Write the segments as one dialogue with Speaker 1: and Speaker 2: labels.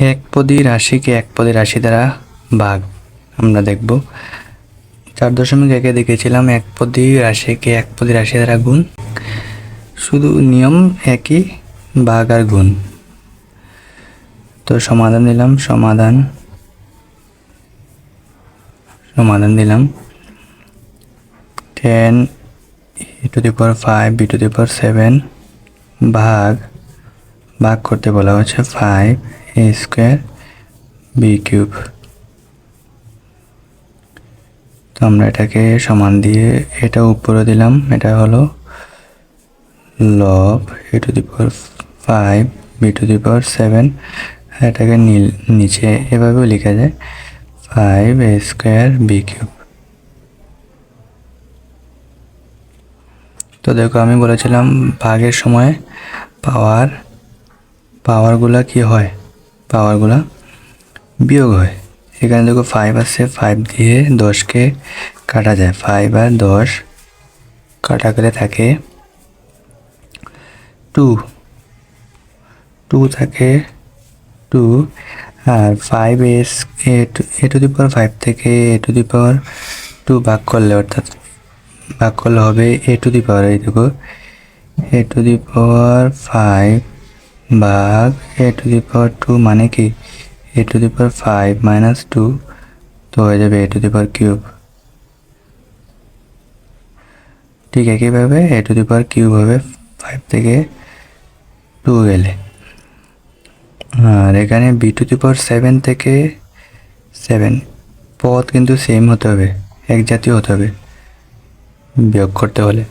Speaker 1: একপদী রাশিকে একপদী রাশি দ্বারা ভাগ আমরা দেখব। চার দশমিক একে দেখেছিলাম একপদী রাশিকে একপদী রাশি দ্বারা গুণ। শুধু নিয়ম একই, ভাগ আর গুণ। তো সমাধান দিলাম, সমাধান। সমাধান দিলাম। Ten A to the power five B to the power seven ভাগ। ভাগ করতে বলা হচ্ছে five A square B cube তো আমরা এটাকে সমান দিয়ে এটা উপরে দিলাম। এটা হলো লব A to the power five B to the power seven এটাকে নীল, নিচে এভাবেও লেখা যায়। Five A square B cube তো দেখো, আমি বলেছিলাম ভাগের সময় পাওয়ার পাওয়ারগুলা কি হয়? পাওয়ারগুলা বিয়োগ হয়। এখানে দেখো ফাইভ আছে ফাইভ দিয়ে দশকে কাটা যায়। ফাইভ আর দশ কাটা গেলে থাকে টু টু থাকে টু আর five S, A to the power five থেকে A to the power two ভাগ করলে, অর্থাৎ ভাগ করলে হবে এ টু দি পাওয়ার এই দেখো। এ টু দি পাওয়ার ফাইভ ভাগ এ টু দি পাওয়ার টু মানে কি? A to the power five minus two তো হয়ে যাবে এ টু দি পাওয়ার কিউব ঠিক একইভাবে A to the power cube হবে ফাইভ থেকে টু গেলে। আর এখানে B to the power seven থেকে সেভেন পথ কিন্তু সেম হতে হবে, এক জাতীয় হতে হবে, বিয়োগ করতে হলে।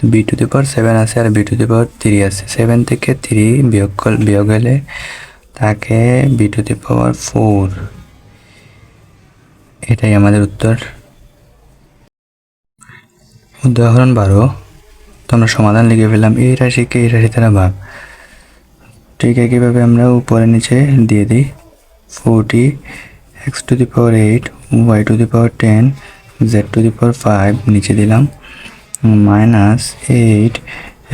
Speaker 1: B to the power seven আছে আর B to the power three আছে। সেভেন থেকে থ্রি বিয়োগ বিয়োগ হলে তাকে B to the power four. এটাই আমাদের উত্তর। উদাহরণ বারো। তো আমরা সমাধান লিখে ফেললাম। এই রাশিকে, এই রাশি দ্বারা ভাগ ঠিক একইভাবে আমরা উপরে নিচে দিয়ে দিই। Forty, X to the power eight, Y to the power ten, Z to the power five নিচে দিলাম। Minus eight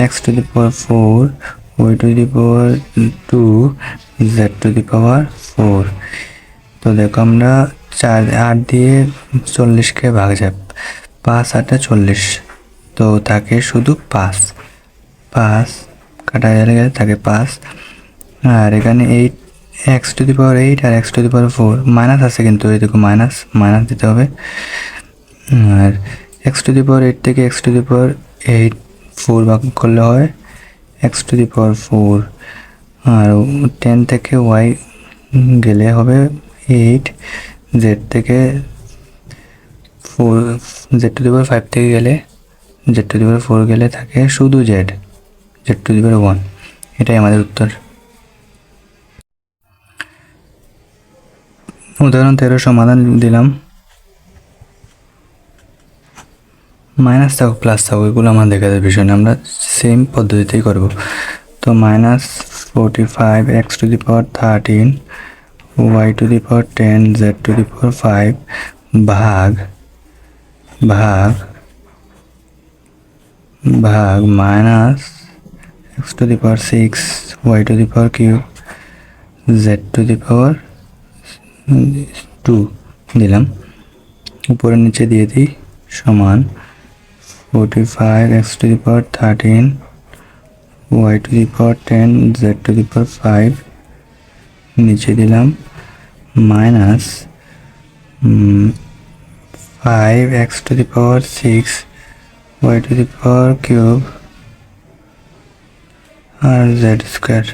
Speaker 1: X to the power four Y to the power two Z to the power four তো দেখো আমরা চার, আট দিয়ে চল্লিশকে ভাগ যায় পাঁচ আটটা চল্লিশ। তো থাকে শুধু পাঁচ। পাঁচ কাটা গেলে গেলে থাকে পাঁচ। আর এখানে eight X to the power eight R X to the power four minus আছে কিন্তু দেখো মাইনাস মাইনাস দিতে হবে। আর X to the power eight থেকে X to the power eight four ভাগ করলে হয় X to the power four R ten থেকে ওয়াই গেলে হবে এইট জেড থেকে four Z to the power five থেকে গেলে Z to the power four গেলে থাকে শুধু Z Z to the power one এটাই আমাদের উত্তর। উদাহরণ তেরো সমাধান দিলাম। মাইনাস থাকুক, প্লাস থাকুক, এগুলো আমার দেখাতে বিষয় না, আমরা সেম পদ্ধতিতেই করব। তো minus forty five X to the power thirteen Y to the power ten Z to the power five ভাগ ভাগ ভাগ minus X to the power six Y to the power cube Z to the power two দিলাম। উপরে নিচে দিয়ে দিই, সমান forty five X to the power thirteen Y to the power ten Z to the power five নিচে দিলাম minus five X to the power six Y to the power cube R Z square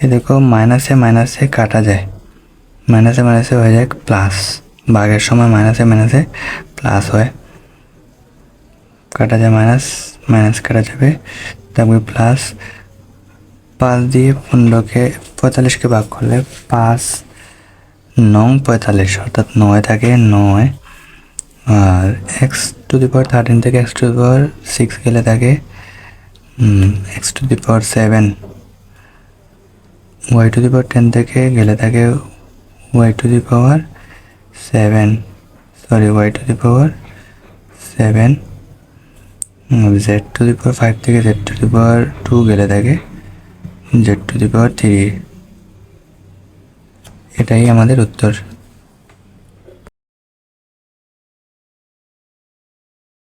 Speaker 1: এ দেখো মাইনাসে মাইনাসে কাটা যায়। মাইনাসে মাইনাসে হয়ে যায় প্লাস ভাগের সময় মাইনাসে মাইনাসে প্লাস হয়। কাটা যায় মাইনাস মাইনাস কাটা যাবে। তারপরে প্লাস পাঁচ দিয়ে পনেরোকে, পঁয়তাল্লিশকে ভাগ করলে পাঁচ, নং পঁয়তাল্লিশ, অর্থাৎ নয় থাকে নয়। আর X to the power thirteen থেকে X to the power six গেলে থাকে X to the power seven Y to the power ten থেকে গেলে থাকে Y to the power seven sorry Y to the power seven Z to the power five থেকে Z to the power two গেলে থাকে। Z to the power three এটাই আমাদের উত্তর।